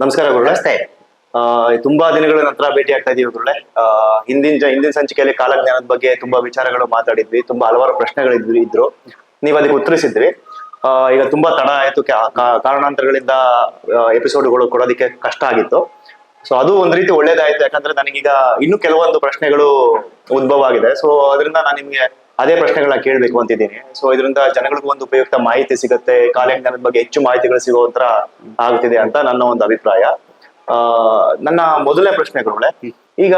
ನಮಸ್ಕಾರ ಗುರುಳೆ ತುಂಬಾ ದಿನಗಳ ನಂತರ ಭೇಟಿ ಆಗ್ತಾ ಇದೀವಿ ಗುರುಳೆ ಹಿಂದಿನ ಹಿಂದಿನ ಸಂಚಿಕೆಯಲ್ಲಿ ಕಾಲಜ್ಞಾನದ ಬಗ್ಗೆ ತುಂಬಾ ವಿಚಾರಗಳು ಮಾತಾಡಿದ್ವಿ ತುಂಬಾ ಹಲವಾರು ಪ್ರಶ್ನೆಗಳಿದ್ವಿ ಇದ್ರು. ನೀವು ಅದಕ್ಕೆ ಉತ್ತರಿಸಿದ್ರಿ. ಆ, ಈಗ ತುಂಬಾ ತಡ ಆಯ್ತು ಕಾರಣಾಂತರಗಳಿಂದ ಎಪಿಸೋಡ್ಗಳು ಕೊಡೋದಕ್ಕೆ ಕಷ್ಟ ಆಗಿತ್ತು. ಸೊ ಅದು ಒಂದ್ ರೀತಿ ಒಳ್ಳೇದಾಯ್ತು ಯಾಕಂದ್ರೆ ನನಗೀಗ ಇನ್ನು ಕೆಲವೊಂದು ಪ್ರಶ್ನೆಗಳು ಉದ್ಭವ ಆಗಿದೆ. ಸೊ ಅದರಿಂದ ನಾನು ನಿಮ್ಗೆ ಅದೇ ಪ್ರಶ್ನೆಗಳನ್ನ ಕೇಳಬೇಕು ಅಂತಿದ್ದೀನಿ. ಸೊ ಇದರಿಂದ ಜನಗಳಿಗೂ ಒಂದು ಉಪಯುಕ್ತ ಮಾಹಿತಿ ಸಿಗುತ್ತೆ ಕಾಲಜ್ಞಾನದ ಬಗ್ಗೆ ಹೆಚ್ಚು ಮಾಹಿತಿಗಳು ಸಿಗುವಂತರ ಆಗ್ತಿದೆ ಅಂತ ನನ್ನ ಒಂದು ಅಭಿಪ್ರಾಯ. ನನ್ನ ಮೊದಲನೇ ಪ್ರಶ್ನೆಗಳು ಈಗ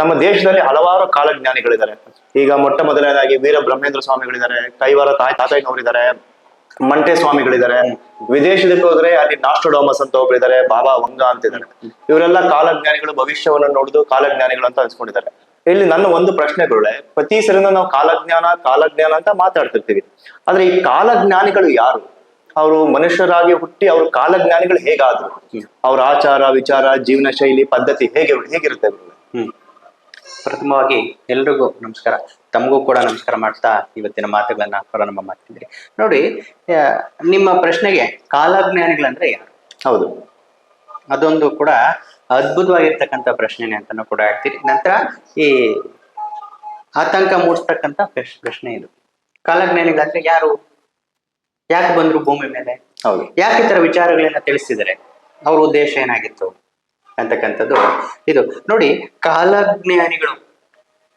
ನಮ್ಮ ದೇಶದಲ್ಲಿ ಹಲವಾರು ಕಾಲಜ್ಞಾನಿಗಳಿದ್ದಾರೆ. ಈಗ ಮೊಟ್ಟ ಮೊದಲನೇದಾಗಿ ವೀರ ಬ್ರಹ್ಮೇಂದ್ರ ಸ್ವಾಮಿಗಳಿದ್ದಾರೆ ಕೈವಾರ ತಾಯಿ ತಾತಯ್ಯನವರಿದ್ದಾರೆ, ಮಂಟೆ ಸ್ವಾಮಿಗಳಿದ್ದಾರೆ, ವಿದೇಶದಕ್ಕೆ ಹೋದ್ರೆ ಅಲ್ಲಿ ನಾಸ್ಟ್ರೋಡಾಮಸ್ ಅಂತ ಒಬ್ಬರಿದ್ದಾರೆ ಬಾಬಾ ವಂಗ ಅಂತಿದ್ದಾರೆ. ಇವರೆಲ್ಲ ಕಾಲಜ್ಞಾನಿಗಳು, ಭವಿಷ್ಯವನ್ನು ನೋಡಿದು ಕಾಲಜ್ಞಾನಿಗಳು ಅಂತ ಅನ್ಸ್ಕೊಂಡಿದ್ದಾರೆ. ಇಲ್ಲಿ ನನ್ನ ಒಂದು ಪ್ರಶ್ನೆಗಳು ಪ್ರತಿ ಸರಿನ ನಾವು ಕಾಲಜ್ಞಾನ ಕಾಲಜ್ಞಾನ ಅಂತ ಮಾತಾಡ್ತಿರ್ತೀವಿ. ಆದ್ರೆ ಈ ಕಾಲಜ್ಞಾನಿಗಳು ಯಾರು? ಅವರು ಮನುಷ್ಯರಾಗಿ ಹುಟ್ಟಿ ಅವ್ರ ಕಾಲಜ್ಞಾನಿಗಳು ಹೇಗಾದ್ರು? ಅವ್ರ ಆಚಾರ ವಿಚಾರ ಜೀವನ ಶೈಲಿ ಪದ್ಧತಿ ಹೇಗೆ ಹೇಗಿರುತ್ತೆ ಪ್ರಥಮವಾಗಿ ಎಲ್ರಿಗೂ ನಮಸ್ಕಾರ. ತಮಗೂ ಕೂಡ ನಮಸ್ಕಾರ ಮಾಡ್ತಾ ಇವತ್ತಿನ ಮಾತುಗಳನ್ನ ಪ್ರಾರಂಭ ಮಾಡ್ತಿದ್ರಿ. ನೋಡಿ ನಿಮ್ಮ ಪ್ರಶ್ನೆಗೆ ಕಾಲಜ್ಞಾನಿಗಳಂದ್ರೆ ಯಾರು? ಹೌದು. ಅದೊಂದು ಕೂಡ ಅದ್ಭುತವಾಗಿರ್ತಕ್ಕಂಥ ಪ್ರಶ್ನೆನೆ ಅಂತಾನು ಕೂಡ ಹೇಳ್ತೀರಿ. ನಂತರ ಈ ಆತಂಕ ಮೂಡಿಸ್ತಕ್ಕಂಥ ಪ್ರಶ್- ಪ್ರಶ್ನೆ ಇದು. ಕಾಲಜ್ಞಾನಿಗಳಂದ್ರೆ ಯಾರು ಯಾಕೆ ಬಂದ್ರು ಭೂಮಿ ಮೇಲೆ? ಹೌದು. ಯಾಕೆ ಈ ತರ ವಿಚಾರಗಳನ್ನ ತಿಳಿಸಿದರೆ? ಅವ್ರ ಉದ್ದೇಶ ಏನಾಗಿತ್ತು? ಅಂತಕ್ಕಂಥದ್ದು ಇದು. ನೋಡಿ ಕಾಲಜ್ಞಾನಿಗಳು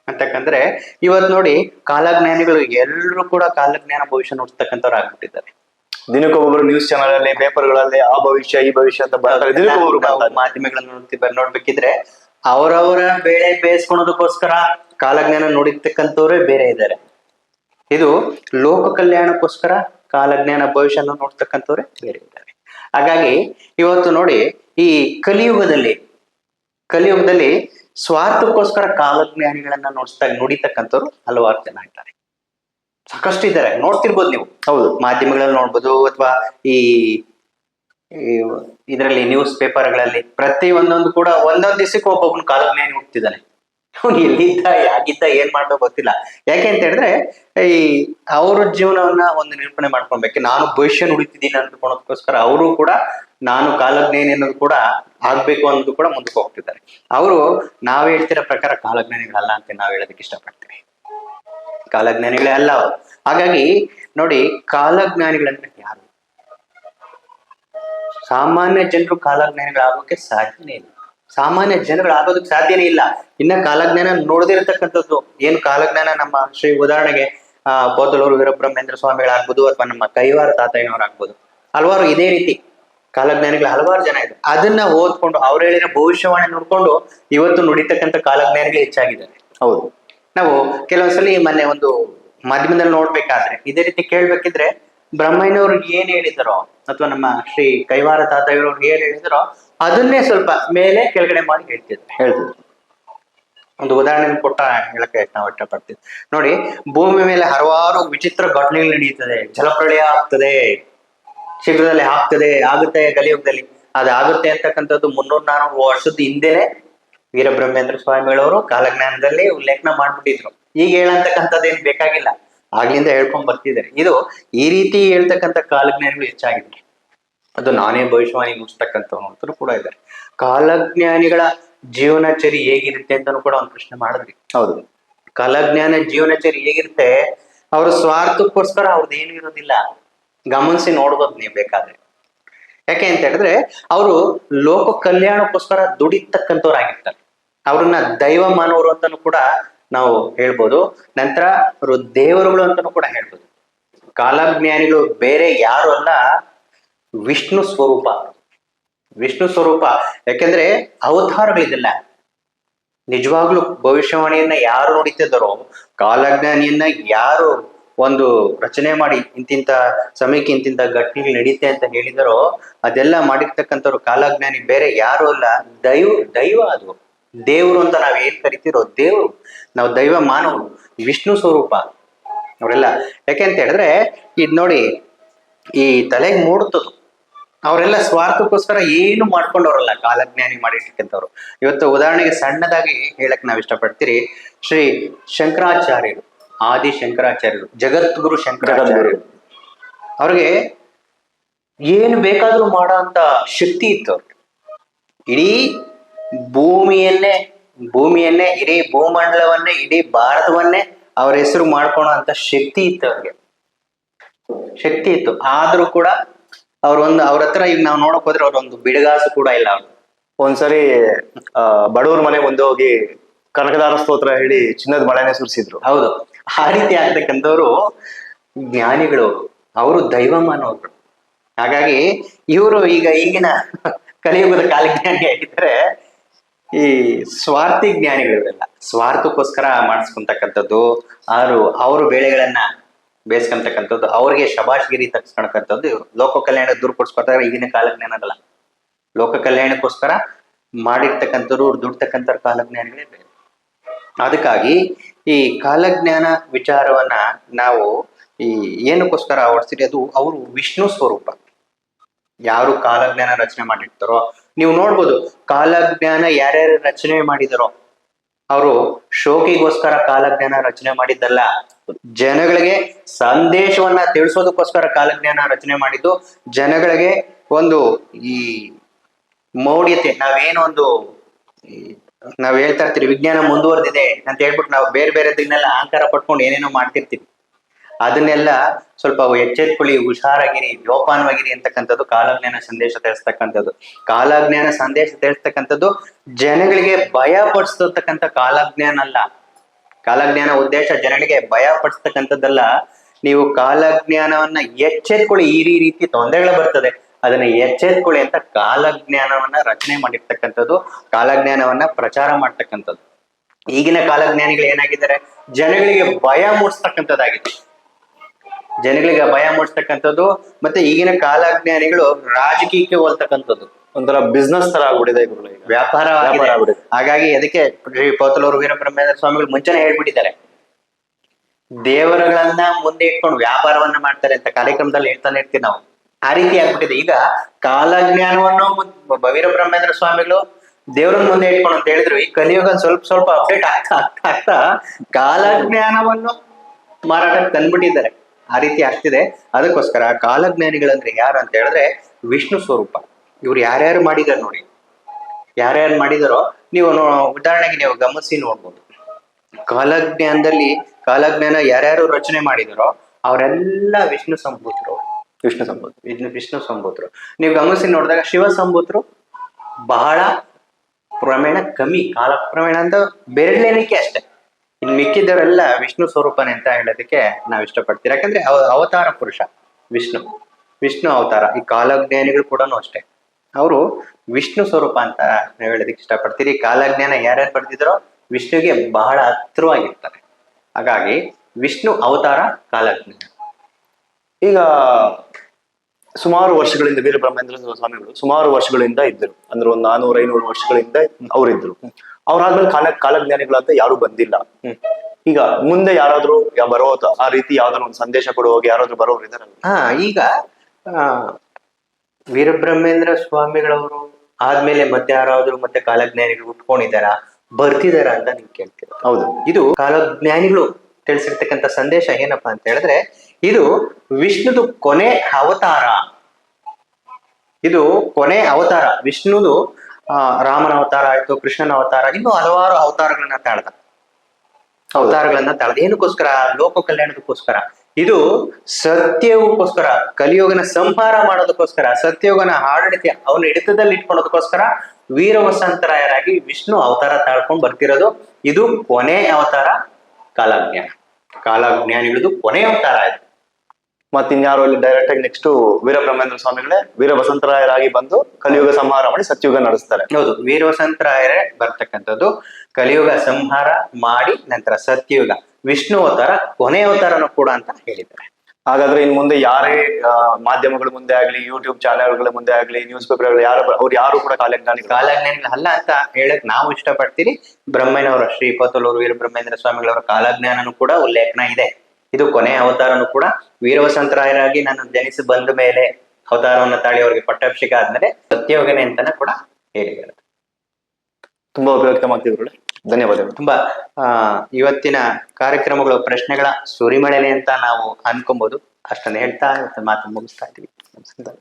ಅಂತಕ್ಕಂದ್ರೆ ಇವತ್ತು ನೋಡಿ ಕಾಲಜ್ಞಾನಿಗಳು ಎಲ್ಲರೂ ಕೂಡ ಕಾಲಜ್ಞಾನ ಭವಿಷ್ಯ ನೋಡ್ತಕ್ಕಂಥವ್ರು ಆಗ್ಬಿಟ್ಟಿದ್ದಾರೆ. ದಿನಕ್ಕೊಬ್ಬೊಬ್ರು ನ್ಯೂಸ್ ಚಾನಲ್ ಅಲ್ಲಿ ಪೇಪರ್ಗಳಲ್ಲಿ ಆ ಭವಿಷ್ಯ ಈ ಭವಿಷ್ಯ ಅಂತ ಬರ್ತಾರೆ. ದಿನಕ್ಕೊಬ್ಬರು. ಮಾಧ್ಯಮಗಳನ್ನ ನೋಡ್ತಿದ್ದಾರೆ ನೋಡ್ಬೇಕಿದ್ರೆ ಅವರವರ ಬೇಳೆ ಬೇಯಿಸ್ಕೊಳೋದಕ್ಕೋಸ್ಕರ ಕಾಲಜ್ಞಾನ ನೋಡಿರ್ತಕ್ಕಂಥವ್ರೆ ಬೇರೆ ಇದ್ದಾರೆ. ಇದು ಲೋಕ ಕಲ್ಯಾಣಕ್ಕೋಸ್ಕರ ಕಾಲಜ್ಞಾನ ಭವಿಷ್ಯನ ನೋಡ್ತಕ್ಕಂಥವ್ರೆ ಬೇರೆ ಇದ್ದಾರೆ. ಹಾಗಾಗಿ ಇವತ್ತು ನೋಡಿ ಈ ಕಲಿಯುಗದಲ್ಲಿ ಕಲಿಯುಗದಲ್ಲಿ ಸ್ವಾರ್ಥಕ್ಕೋಸ್ಕರ ಕಾಲಜ್ಞಾನಿಗಳನ್ನ ನೋಡಿಸ್ತಾ ನೋಡಿತಕ್ಕಂಥವ್ರು ಹಲವಾರು ಜನ ಇದ್ದಾರೆ. ಸಾಕಷ್ಟು ಇದ್ದಾರೆ. ನೋಡ್ತಿರ್ಬೋದು ನೀವು. ಹೌದು. ಮಾಧ್ಯಮಗಳಲ್ಲಿ ನೋಡ್ಬೋದು ಅಥವಾ ಈ ಇದರಲ್ಲಿ ನ್ಯೂಸ್ ಪೇಪರ್ಗಳಲ್ಲಿ ಪ್ರತಿ ಒಂದೊಂದು ಕೂಡ ಒಂದೊಂದ್ ದಿವಸಕ್ಕೆ ಒಬ್ಬೊಬ್ಬನ ಕಾಲಜ್ಞಾನಿ ಹುಟ್ಟಿದ್ದಾನೆ ಅವ್ನು ಎಲ್ಲಿದ್ದ ಯಾಗಿದ್ದ ಏನ್ ಮಾಡೋ ಗೊತ್ತಿಲ್ಲ. ಯಾಕೆ ಅಂತ ಹೇಳಿದ್ರೆ ಈ ಅವ್ರ ಜೀವನವನ್ನ ಒಂದು ನಿರೂಪಣೆ ಮಾಡ್ಕೊಬೇಕು ನಾನು ಭವಿಷ್ಯ ನುಡಿತಿದ್ದೀನಿ ಅಂದ್ಕೊಳೋದಕ್ಕೋಸ್ಕರ ಅವರು ಕೂಡ ನಾನು ಕಾಲಜ್ಞಾನಿ ಅನ್ನೋದು ಕೂಡ ಆಗ್ಬೇಕು ಅನ್ನೋದು ಕೂಡ ಮುಂದಕ್ಕೆ ಹೋಗ್ತಿದ್ದಾರೆ. ಅವರು ನಾವ್ ಹೇಳ್ತಿರೋ ಪ್ರಕಾರ ಕಾಲಜ್ಞಾನಿಗಳಲ್ಲ ಅಂತ ನಾವು ಹೇಳೋದಕ್ಕೆ ಇಷ್ಟಪಡ್ತೀವಿ. ಕಾಲಜ್ಞಾನಿಗಳೇ ಅಲ್ಲ ಅವರು. ಹಾಗಾಗಿ ನೋಡಿ ಕಾಲಜ್ಞಾನಿಗಳಂದ್ರೆ ಯಾರು? ಸಾಮಾನ್ಯ ಜನರು ಕಾಲಜ್ಞಾನಿಗಳಾಗೋಕೆ ಸಾಧ್ಯನೇ ಇಲ್ಲ. ಸಾಮಾನ್ಯ ಜನಗಳು ಆಗೋದಕ್ಕೆ ಸಾಧ್ಯನೇ ಇಲ್ಲ. ಇನ್ನ ಕಾಲಜ್ಞಾನ ನೋಡದಿರತಕ್ಕಂಥದ್ದು ಏನು ಕಾಲಜ್ಞಾನ? ನಮ್ಮ ಶ್ರೀ ಉದಾಹರಣೆಗೆ, ಆ ಬೋದಲೂರು ವೀರಬ್ರಹ್ಮೇಂದ್ರ ಸ್ವಾಮಿಗಳಾಗ್ಬೋದು ಅಥವಾ ನಮ್ಮ ಕೈವಾರ ತಾತಯ್ಯನವರಾಗ್ಬೋದು. ಹಲವಾರು ಇದೇ ರೀತಿ ಕಾಲಜ್ಞಾನಿಗಳು ಹಲವಾರು ಜನ ಇದೆ ಅದನ್ನ ಓದ್ಕೊಂಡು ಅವ್ರು ಹೇಳಿದ ಭವಿಷ್ಯವಾಣಿ ನೋಡ್ಕೊಂಡು ಇವತ್ತು ನುಡಿತಕ್ಕಂಥ ಕಾಲಜ್ಞಾನಿಗಳು ಹೆಚ್ಚಾಗಿದ್ದಾರೆ. ಹೌದು. ನಾವು ಕೆಲವೊಂದ್ಸಲಿ ಮೊನ್ನೆ ಒಂದು ಮಾಧ್ಯಮದಲ್ಲಿ ನೋಡ್ಬೇಕಾದ್ರೆ, ಇದೇ ರೀತಿ ಕೇಳ್ಬೇಕಿದ್ರೆ ಬ್ರಹ್ಮಯ್ಯನವ್ರು ಏನ್ ಹೇಳಿದಾರೋ ಅಥವಾ ನಮ್ಮ ಶ್ರೀ ಕೈವಾರ ತಾತಯ್ಯವ್ರು ಏನ್ ಹೇಳಿದರೋ ಅದನ್ನೇ ಸ್ವಲ್ಪ ಮೇಲೆ ಕೆಳಗಡೆ ಮಾಡಿ ಹೇಳ್ತಿದ್ರು ಹೇಳ್ತಿದ್ರು. ಒಂದು ಉದಾಹರಣೆ ಕೊಟ್ಟ ಹೇಳಕ್ಕೆ ನಾವು ಇಷ್ಟಪಡ್ತೀವಿ. ನೋಡಿ, ಭೂಮಿ ಮೇಲೆ ಹಲವಾರು ವಿಚಿತ್ರ ಘಟನೆಗಳು ನಡೆಯುತ್ತದೆ ಜಲಪ್ರಳಯ ಆಗ್ತದೆ, ಶೀಘ್ರದಲ್ಲಿ ಆಗ್ತದೆ, ಆಗುತ್ತೆ ಕಲಿಯುಗದಲ್ಲಿ. ಅದಾಗುತ್ತೆ ಅಂತಕ್ಕಂಥದ್ದು ಮುನ್ನೂರ್ ನಾನೂರು ವರ್ಷದ ಹಿಂದೆನೆ ವೀರಬ್ರಹ್ಮೇಂದ್ರ ಸ್ವಾಮಿಗಳವರು ಕಾಲಜ್ಞಾನದಲ್ಲಿ ಉಲ್ಲೇಖನ ಮಾಡ್ಬಿಟ್ಟಿದ್ರು. ಈಗ ಹೇಳಂತಕ್ಕಂಥದ್ದು ಏನ್ ಬೇಕಾಗಿಲ್ಲ. ಆಗ್ಲಿಂದ ಹೇಳ್ಕೊಂಡ್ ಬರ್ತಿದ್ದಾರೆ. ಇದು ಈ ರೀತಿ ಹೇಳ್ತಕ್ಕಂಥ ಕಾಲಜ್ಞಾನಿಗಳು ಹೆಚ್ಚಾಗಿದೆ ಅದು ನಾನೇ ಭವಿಷ್ಯವಾಣಿ ಮುಗಿಸ್ತಕ್ಕಂಥವ್ರು ಕೂಡ ಇದ್ದಾರೆ. ಕಾಲಜ್ಞಾನಿಗಳ ಜೀವನಚರಿ ಹೇಗಿರುತ್ತೆ ಅಂತಾನು ಕೂಡ ಒಂದು ಪ್ರಶ್ನೆ ಮಾಡಿದ್ರಿ. ಹೌದು. ಕಾಲಜ್ಞಾನ ಜೀವನಚರಿ ಹೇಗಿರುತ್ತೆ? ಅವ್ರ ಸ್ವಾರ್ಥಕ್ಕೋಸ್ಕರ ಅವ್ರದ್ದು ಏನು ಇರೋದಿಲ್ಲ. ಗಮನಿಸಿ ನೋಡ್ಬೋದು ನೀವು ಬೇಕಾದ್ರೆ. ಯಾಕೆ ಅಂತ ಹೇಳಿದ್ರೆ ಅವರು ಲೋಕ ಕಲ್ಯಾಣಕ್ಕೋಸ್ಕರ ದುಡಿತಕ್ಕಂಥವ್ರಾಗಿರ್ತಾರೆ. ಅವ್ರನ್ನ ದೈವ ಮಾನವರು ಅಂತಾನು ಕೂಡ ನಾವು ಹೇಳ್ಬೋದು. ನಂತರ ಅವರು ದೇವರುಗಳು ಅಂತಾನು ಕೂಡ ಹೇಳ್ಬೋದು. ಕಾಲಜ್ಞಾನಿಗಳು ಬೇರೆ ಯಾರು ಅಲ್ಲ, ವಿಷ್ಣು ಸ್ವರೂಪ. ವಿಷ್ಣು ಸ್ವರೂಪ. ಯಾಕೆಂದ್ರೆ ಅವತಾರಗಳಿದೆಲ್ಲ ನಿಜವಾಗ್ಲೂ ಭವಿಷ್ಯವಾಣಿಯನ್ನ ಯಾರು ನೋಡಿತಿದ್ದರೋ, ಕಾಲಜ್ಞಾನಿಯನ್ನ ಯಾರು ಒಂದು ರಚನೆ ಮಾಡಿ ಇಂತಿಂತ ಸಮಯಕ್ಕೆ ಇಂತಿಂತ ಘಟನೆಗಳು ನಡೀತೆ ಅಂತ ಹೇಳಿದರೋ, ಅದೆಲ್ಲ ಮಾಡಿರ್ತಕ್ಕಂಥವ್ರು ಕಾಲಜ್ಞಾನಿ ಬೇರೆ ಯಾರು ಅಲ್ಲ, ದೈವ ದೈವ ಅದು. ದೇವರು ಅಂತ ನಾವ್ ಏನ್ ಕರಿತಿರೋ ದೇವರು ನಾವು ದೈವ ಮಾನವರು ವಿಷ್ಣು ಸ್ವರೂಪ ಅವರೆಲ್ಲ. ಯಾಕೆ ಅಂತ ಹೇಳಿದ್ರೆ ಇದ್ ನೋಡಿ ಈ ತಲೆಗೆ ಮೂಡುತ್ತದು ಅವರೆಲ್ಲ ಸ್ವಾರ್ಥಕ್ಕೋಸ್ಕರ ಏನು ಮಾಡ್ಕೊಂಡವ್ರಲ್ಲ ಕಾಲಜ್ಞಾನಿ ಮಾಡಿರ್ತಕ್ಕಂಥವ್ರು ಇವತ್ತು ಉದಾಹರಣೆಗೆ ಸಣ್ಣದಾಗಿ ಹೇಳಕ್ ನಾವ್ ಇಷ್ಟಪಡ್ತೀರಿ ಶ್ರೀ ಶಂಕರಾಚಾರ್ಯರು ಆದಿ ಶಂಕರಾಚಾರ್ಯರು ಜಗದ್ಗುರು ಶಂಕರಾಚಾರ್ಯರು. ಅವ್ರಿಗೆ ಏನು ಬೇಕಾದ್ರೂ ಮಾಡೋ ಅಂತ ಶಕ್ತಿ ಇತ್ತು ಅವ್ರಿಗೆ. ಇಡೀ ಭೂಮಿಯನ್ನೇ ಭೂಮಿಯನ್ನೇ ಇಡೀ ಭೂಮಂಡಲವನ್ನೇ ಇಡೀ ಭಾರತವನ್ನೇ ಅವ್ರ ಹೆಸರು ಮಾಡ್ಕೊಳೋ ಅಂತ ಶಕ್ತಿ ಇತ್ತು ಅವ್ರಿಗೆ. ಶಕ್ತಿ ಇತ್ತು. ಆದ್ರೂ ಕೂಡ ಅವ್ರೊಂದು ಅವ್ರ ಹತ್ರ ಈಗ ನಾವು ನೋಡಕ್ ಹೋದ್ರೆ ಅವ್ರೊಂದು ಬಿಡಗಾಸು ಕೂಡ ಇಲ್ಲ ಅವ್ರು ಒಂದ್ಸರಿ ಆ ಬಡವ್ರ ಮನೆ ಮುಂದೆ ಹೋಗಿ ಕನಕದಾರ ಸ್ತೋತ್ರ ಹೇಳಿ ಚಿನ್ನದ ಮಳೆನೆ ಸುರಿಸಿದ್ರು. ಹೌದು. ಆ ರೀತಿ ಆಗ್ತಕ್ಕಂಥವ್ರು ಜ್ಞಾನಿಗಳು ಅವರು. ದೈವಮಾನವರು. ಹಾಗಾಗಿ ಇವರು ಈಗ ಈಗಿನ ಕಲಿಯುಗದ ಕಾಲಜ್ಞಾನಿ ಆಗಿದ್ರೆ ಈ ಸ್ವಾರ್ಥಿ ಜ್ಞಾನಿಗಳು ಇವರೆಲ್ಲ ಸ್ವಾರ್ಥಕ್ಕೋಸ್ಕರ ಮಾಡಿಸ್ಕೊಂತಕ್ಕಂಥದ್ದು ಅವರು ಅವ್ರ ಬೆಳೆಗಳನ್ನ ಬೇಯಿಸ್ಕೊಂತಕ್ಕಂಥದ್ದು, ಅವ್ರಿಗೆ ಶಬಾಷ್ಗಿರಿ ತಗ್ಸ್ಕೊಳಕ್ಕಂಥದ್ದು ಇವರು. ಲೋಕ ಕಲ್ಯಾಣ ದುಡ್ಡು ಕೊಡ್ಸ್ಕೊತಾರೆ ಈಗಿನ ಕಾಲಜ್ಞಾನ ಅಲ್ಲ ಲೋಕ ಕಲ್ಯಾಣಕ್ಕೋಸ್ಕರ ಮಾಡಿರ್ತಕ್ಕಂಥವ್ರು ದುಡ್ತಕ್ಕಂಥ ಕಾಲಜ್ಞಾನಿಗಳೇ ಬೇರೆ. ಅದಕ್ಕಾಗಿ ಈ ಕಾಲಜ್ಞಾನ ವಿಚಾರವನ್ನ ನಾವು ಈ ಏನಕ್ಕೋಸ್ಕರ ಅಳವಡಿಸಿರಿ ಅದು ಅವರು ವಿಷ್ಣು ಸ್ವರೂಪ. ಯಾರು ಕಾಲಜ್ಞಾನ ರಚನೆ ಮಾಡಿರ್ತಾರೋ ನೀವು ನೋಡ್ಬೋದು, ಕಾಲಜ್ಞಾನ ಯಾರ್ಯಾರು ರಚನೆ ಮಾಡಿದರೋ, ಅವರು ಶೋಕಿಗೋಸ್ಕರ ಕಾಲಜ್ಞಾನ ರಚನೆ ಮಾಡಿದ್ದಲ್ಲ. ಜನಗಳಿಗೆ ಸಂದೇಶವನ್ನ ತಿಳಿಸೋದಕ್ಕೋಸ್ಕರ ಕಾಲಜ್ಞಾನ ರಚನೆ ಮಾಡಿದ್ದು, ಜನಗಳಿಗೆ ಒಂದು ಈ ಮೌಢ್ಯತೆ, ನಾವೇನೋ ಒಂದು ಈ ನಾವ್ ಹೇಳ್ತಾ ಇರ್ತೀವಿ, ವಿಜ್ಞಾನ ಮುಂದುವರೆದಿದೆ ಅಂತ ಹೇಳ್ಬಿಟ್ಟು ನಾವು ಬೇರೆ ಬೇರೆ ದಿನೆಲ್ಲ ಅಹಂಕಾರ ಪಟ್ಕೊಂಡು ಏನೇನೋ ಮಾಡ್ತಿರ್ತೀವಿ. ಅದನ್ನೆಲ್ಲ ಸ್ವಲ್ಪ ಎಚ್ಚೆತ್ಕೊಳ್ಳಿ ಹುಷಾರಾಗಿರಿ, ಜೋಪಾನವಾಗಿರಿ ಅಂತಕ್ಕಂಥದ್ದು ಕಾಲಜ್ಞಾನ ಸಂದೇಶ ತಿಳಿಸ್ತಕ್ಕಂಥದ್ದು. ಕಾಲಜ್ಞಾನ ಸಂದೇಶ ತಿಳಿಸ್ತಕ್ಕಂಥದ್ದು ಜನಗಳಿಗೆ ಭಯ ಪಡಿಸ್ತಕ್ಕಂಥ ಕಾಲಜ್ಞಾನ ಅಲ್ಲ. ಕಾಲಜ್ಞಾನ ಉದ್ದೇಶ ಜನಗಳಿಗೆ ಭಯ ಪಡಿಸ್ತಕ್ಕಂಥದ್ದಲ್ಲ. ನೀವು ಕಾಲಜ್ಞಾನವನ್ನ ಎಚ್ಚೆತ್ಕೊಳ್ಳಿ ಈ ರೀತಿ ತೊಂದರೆಗಳು ಬರ್ತದೆ. ಅದನ್ನ ಎಚ್ಚೆತ್ಕೊಳ್ಳಿ ಅಂತ ಕಾಲಜ್ಞಾನವನ್ನ ರಚನೆ ಮಾಡಿರ್ತಕ್ಕಂಥದ್ದು, ಕಾಲಜ್ಞಾನವನ್ನ ಪ್ರಚಾರ ಮಾಡ್ತಕ್ಕಂಥದ್ದು. ಈಗಿನ ಕಾಲಜ್ಞಾನಿಗಳು ಏನಾಗಿದ್ದಾರೆ? ಜನಗಳಿಗೆ ಭಯ ಮೂಡಿಸ್ತಕ್ಕಂಥದ್ದಾಗಿದೆ. ಜನಗಳಿಗೆ ಭಯ ಮೂಡಿಸ್ತಕ್ಕಂಥದ್ದು ಮತ್ತೆ ಈಗಿನ ಕಾಲಜ್ಞಾನಿಗಳು ರಾಜಕೀಯಕ್ಕೆ ಹೋಲ್ತಕ್ಕಂಥದ್ದು ಒಂಥರ ಬಿಸ್ನೆಸ್ ತರ ಆಗ್ಬಿಟ್ಟಿದೆ ಗುರುಗಳೇ ವ್ಯಾಪಾರ ಆಗ್ಬಿಟ್ಟಿದೆ. ಹಾಗಾಗಿ ಅದಕ್ಕೆ ಶ್ರೀ ಪೌತಲೂರು ವೀರಬ್ರಹ್ಮೇಂದ್ರ ಸ್ವಾಮಿಗಳು ಮುಂಚೆನೆ ಹೇಳ್ಬಿಟ್ಟಿದ್ದಾರೆ. ದೇವರುಗಳನ್ನ ಮುಂದೆ ಇಟ್ಕೊಂಡು ವ್ಯಾಪಾರವನ್ನ ಮಾಡ್ತಾರೆ ಅಂತ ಕಾರ್ಯಕ್ರಮದಲ್ಲಿ ಹೇಳ್ತಾನೆ ಇರ್ತೀವಿ ನಾವು. ಆ ರೀತಿ ಆಗ್ಬಿಟ್ಟಿದೆ. ಈಗ ಕಾಲಜ್ಞಾನವನ್ನು ವೀರಬ್ರಹ್ಮೇಂದ್ರ ಸ್ವಾಮಿಗಳು ದೇವರನ್ನ ಮುಂದೆ ಇಟ್ಕೊಂಡು ಅಂತ ಹೇಳಿದ್ರು. ಈ ಕಲಿಯುಗ ಸ್ವಲ್ಪ ಸ್ವಲ್ಪ ಅಪ್ಡೇಟ್ ಆಗ್ತಾ ಆಗ್ತಾ ಆಗ್ತಾ ಕಾಲಜ್ಞಾನವನ್ನು ಮಾರಾಟಕ್ಕೆ ತಂದ್ಬಿಟ್ಟಿದ್ದಾರೆ. ಆ ರೀತಿ ಆಗ್ತಿದೆ. ಅದಕ್ಕೋಸ್ಕರ ಕಾಲಜ್ಞಾನಿಗಳಂದ್ರೆ ಯಾರು ಅಂತ ಹೇಳಿದ್ರೆ ವಿಷ್ಣು ಸ್ವರೂಪ. ಇವ್ರು ಯಾರ್ಯಾರು ಮಾಡಿದಾರೆ ನೋಡಿ. ಯಾರ್ಯಾರು ಮಾಡಿದಾರೋ ನೀವು ಉದಾಹರಣೆಗೆ ನೀವು ಗಮನಿಸಿ ನೋಡ್ಬೋದು. ಕಾಲಜ್ಞಾನದಲ್ಲಿ, ಕಾಲಜ್ಞಾನ ಯಾರ್ಯಾರು ರಚನೆ ಮಾಡಿದಾರೋ ಅವರೆಲ್ಲ ವಿಷ್ಣು ಸಂಭೂತರು. ವಿಷ್ಣು ಸಂಭೂತ ವಿಷ್ಣು ವಿಷ್ಣು ಸಂಭೂತರು. ನೀವು ಗಮನಿಸಿ ನೋಡಿದಾಗ ಶಿವ ಸಂಭೂತರು ಬಹಳ ಪ್ರಮೇಣ ಕಮ್ಮಿ. ಕಾಲ ಪ್ರಮೇಣ ಅಂತ ಬೆರಳೆಣಿಕೆ ಅಷ್ಟೇ. ಇನ್ನು ಮಿಕ್ಕಿದವರೆಲ್ಲ ವಿಷ್ಣು ಸ್ವರೂಪನೇ ಅಂತ ಹೇಳೋದಕ್ಕೆ ನಾವು ಇಷ್ಟಪಡ್ತೀವಿ. ಯಾಕಂದ್ರೆ ಅವತಾರ ಪುರುಷ, ವಿಷ್ಣು. ವಿಷ್ಣು ಅವತಾರ. ಈ ಕಾಲಜ್ಞಾನಿಗಳು ಕೂಡ ಅಷ್ಟೇ. ಅವರು ವಿಷ್ಣು ಸ್ವರೂಪ ಅಂತ ನಾವು ಹೇಳೋದಕ್ಕೆ ಇಷ್ಟಪಡ್ತೀರಿ. ಕಾಲಜ್ಞಾನ ಯಾರ್ಯಾರು ಪಡೆದಿದ್ರೋ ವಿಷ್ಣುಗೆ ಬಹಳ ಹತ್ರವಾಗಿರ್ತಾರೆ ಹಾಗಾಗಿ ವಿಷ್ಣು ಅವತಾರ ಕಾಲಜ್ಞಾನ. ಈಗ ಸುಮಾರು ವರ್ಷಗಳಿಂದ ವೀರಬ್ರಹ್ಮೇಂದ್ರ ಸ್ವಾಮಿಗಳು ಸುಮಾರು ವರ್ಷಗಳಿಂದ ಇದ್ದರು. ಅಂದ್ರೆ ಒಂದು ನಾನೂರ ಐನೂರು ವರ್ಷಗಳಿಂದ ಅವರಿದ್ರು ಅವ್ರಾದ್ಮೇಲೆ ಕಾಲ ಕಾಲಜ್ಞಾನಿಗಳು ಅಂತ ಯಾರು ಬಂದಿಲ್ಲ. ಹ್ಮ್. ಈಗ ಮುಂದೆ ಯಾರಾದ್ರೂ ಬರೋ ಆ ರೀತಿ ಯಾವ್ದಾದ್ರು ಒಂದು ಸಂದೇಶ ಕೊಡುವಾಗ ಯಾರಾದ್ರೂ ಬರೋರು ಇದಾರೆ ಹಾ ಈಗ ವೀರಬ್ರಹ್ಮೇಂದ್ರ ಸ್ವಾಮಿಗಳವರು ಆದ್ಮೇಲೆ ಮತ್ತೆ ಯಾರಾದ್ರೂ ಮತ್ತೆ ಕಾಲಜ್ಞಾನಿಗಳು ಉಟ್ಕೊಂಡಿದಾರ ಬರ್ತಿದಾರ ಅಂತ ನೀವು ಕೇಳ್ತೀರ? ಹೌದು. ಇದು ಕಾಲಜ್ಞಾನಿಗಳು ತಿಳಿಸಿರ್ತಕ್ಕಂಥ ಸಂದೇಶ ಏನಪ್ಪಾ ಅಂತ ಹೇಳಿದ್ರೆ ಇದು ವಿಷ್ಣುದು ಕೊನೆ ಅವತಾರ. ಇದು ಕೊನೆ ಅವತಾರ. ವಿಷ್ಣುದು ರಾಮನ ಅವತಾರ ಆಯ್ತು, ಕೃಷ್ಣನ ಅವತಾರ, ಇನ್ನು ಹಲವಾರು ಅವತಾರಗಳನ್ನ ತಾಳ್ದ. ಅವತಾರಗಳನ್ನ ತಾಳ್ದ. ಏನಕ್ಕೋಸ್ಕರ? ಲೋಕ ಕಲ್ಯಾಣದಕ್ಕೋಸ್ಕರ. ಇದು ಸತ್ಯವಕ್ಕೋಸ್ಕರ ಕಲಿಯೋಗನ ಸಂಹಾರ ಮಾಡೋದಕ್ಕೋಸ್ಕರ ಸತ್ಯಯೋಗನ ಆಡಳಿತ ಅವನ ಹಿಡಿತದಲ್ಲಿ ಇಟ್ಕೊಳ್ಳೋದಕ್ಕೋಸ್ಕರ ವೀರ ವಸಂತರಾಯರಾಗಿ ವಿಷ್ಣು ಅವತಾರ ತಾಳ್ಕೊಂಡು ಬರ್ತಿರೋದು. ಇದು ಕೊನೆ ಅವತಾರ ಕಾಲಜ್ಞಾನ. ಕಾಲಜ್ಞಾನಿಗಳದು ಕೊನೆ ಅವತಾರ ಇದು ಮತ್ತೆ ಇನ್ಯಾರು ಇಲ್ಲಿ ಡೈರೆಕ್ಟ್ ಆಗಿ ನೆಕ್ಸ್ಟ್ ವೀರಬ್ರಹ್ಮೇಂದ್ರ ಸ್ವಾಮಿಗಳೇ ವೀರ ವಸಂತರಾಯರಾಗಿ ಬಂದು ಕಲಿಯುಗ ಸಂಹಾರ ಮಾಡಿ ಸತ್ಯುಗ ನಡೆಸ್ತಾರೆ. ಹೌದು ವೀರ ವಸಂತರಾಯರೇ ಬರ್ತಕ್ಕಂಥದ್ದು. ಕಲಿಯುಗ ಸಂಹಾರ ಮಾಡಿ ನಂತರ ಸತ್ಯಯುಗ ವಿಷ್ಣು ಅವತಾರ ಕೊನೆ ಅವತಾರನು ಕೂಡ ಅಂತ ಹೇಳಿದ್ದಾರೆ. ಹಾಗಾದ್ರೆ ಇನ್ ಮುಂದೆ ಯಾರೇ ಮಾಧ್ಯಮಗಳ ಮುಂದೆ ಆಗ್ಲಿ ಯೂಟ್ಯೂಬ್ ಚಾನೆಲ್ಗಳ ಮುಂದೆ ಆಗ್ಲಿ ನ್ಯೂಸ್ ಪೇಪರ್ ಯಾರು ಅವ್ರು ಯಾರು ಕೂಡ ಕಾಲಜ್ಞಾನ ಕಾಲಜ್ಞಾನಿಗಳು ಅಲ್ಲ ಅಂತ ಹೇಳಕ್ ನಾವು ಇಷ್ಟಪಡ್ತೀರಿ. ಬ್ರಹ್ಮನವರ ಶ್ರೀ ಪತಲೂರು ವೀರ ಬ್ರಹ್ಮೇಂದ್ರ ಸ್ವಾಮಿಗಳವರ ಕಾಲಜ್ಞಾನನು ಕೂಡ ಉಲ್ಲೇಖನ ಇದೆ. ಇದು ಕೊನೆ ಅವತಾರನು ಕೂಡ ವೀರವಸಂತರಾಯರಾಗಿ ನಾನು ಜನಿಸಿ ಬಂದ ಮೇಲೆ ಅವತಾರವನ್ನು ತಾಳಿ ಅವರಿಗೆ ಪಟ್ಟಾಭಿಷೇಕ ಆದ್ಮೇಲೆ ಸತ್ಯೋಗನೆ ಅಂತಾನೆ ಕೂಡ ಹೇಳಿದ್ದಾರೆ. ತುಂಬಾ ಉಪಯುಕ್ತವಾಗ್ತಿದ್ರು ಧನ್ಯವಾದಗಳು. ತುಂಬಾ ಆ ಇವತ್ತಿನ ಕಾರ್ಯಕ್ರಮಗಳು ಪ್ರಶ್ನೆಗಳ ಸುರಿಮಳೆನೆ ಅಂತ ನಾವು ಅನ್ಕೊಬಹುದು ಅಷ್ಟನ್ನ ಹೇಳ್ತಾ ಇವತ್ತು ಮಾತು ಮುಗಿಸ್ತಾ ಇದ್ದೀವಿ. ನಮಸ್ಕಾರ.